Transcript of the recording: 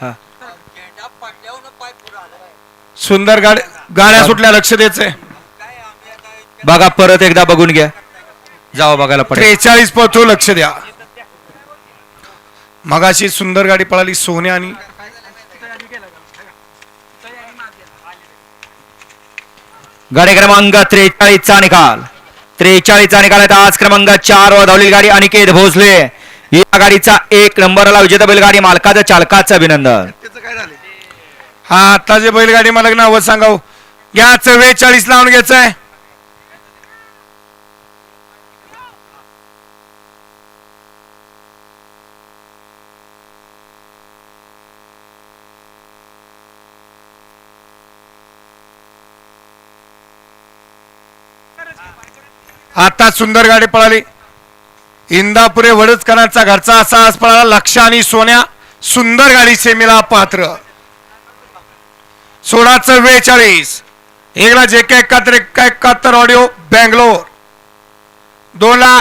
हा. सुंदर गाड्या गाड्या सुटल्या लक्ष द्यायचंय. बघा परत एकदा बघून घ्या. जावा बघायला पडेल. त्रेचाळीस पोहोचू लक्ष द्या. मगाशी सुंदर गाडी पळाली सोन्या आणि गाडी क्रमांक त्रेचाळीस चा निकाल. त्रेचाळीस चा निकाल आहे आज क्रमांक चार वर धावलेली गाडी अनिकेत भोसले. या गाडीचा एक नंबरला विजेता बैलगाडी मालकाचं चालकाचं अभिनंदन. हा आता जे बैलगाडी मला नाव सांगाव. घ्या चव्वेचाळीस लावून घ्यायचंय. आता सुंदर गाडी पळाली. इंदापुरे वडचकरांचा घरचा असा आज पळाला लक्ष आणि सोन्या सुंदर गाडी सेमीला पात्र सोळा चव्वेचाळीस एकला जे काय एकाहत्तर एका एकाहत्तर ऑडिओ बँगलोर दोनला